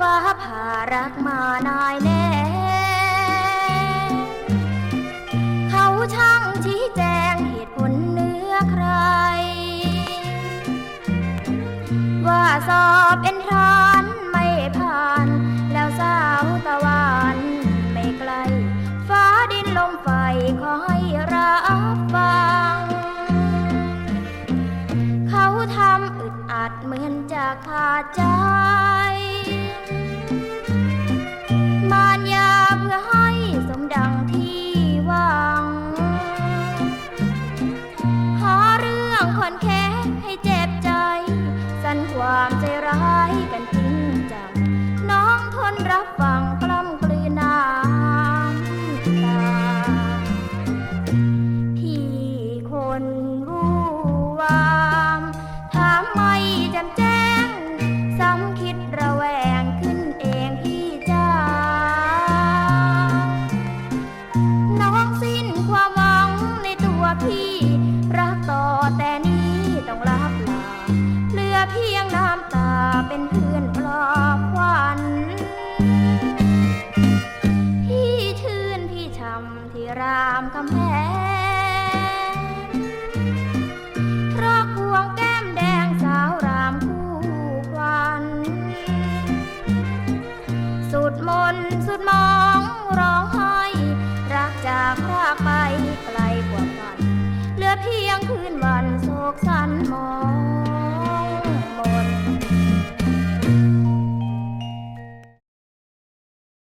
ฟ้าผ่ารักมานายแน่ เขาช่างชี้แจงเหตุผลเหนื้อใคร ว่าสอบเอ็นทรานไม่ผ่าน แล้วสาวตะวันไม่ไกล ฟ้าดินลมไฟขอให้รับฟัง เขาทำอึดอัดเหมือนจะขาดใจ ร้ายกันจริงจัง น้องทนรับฟังกล้ำกลืนน้ำตา พี่คนรู้วามถามไม่จำแจ้ง ซ้ำคิดระแวงขึ้นเองพี่จ้า น้องสิ้นความหวังในตัวพี่ รักต่อแต่นี้ต้องรับลาเหลือเพียงนำแหงเพราะควงแก้มแดงสาวรามคู่ควัน สุดมนสุดมองร้องไห้รักจากพรากไปไกลกว่าฝัน เหลือเพียงคืนวันโศกสันหมอง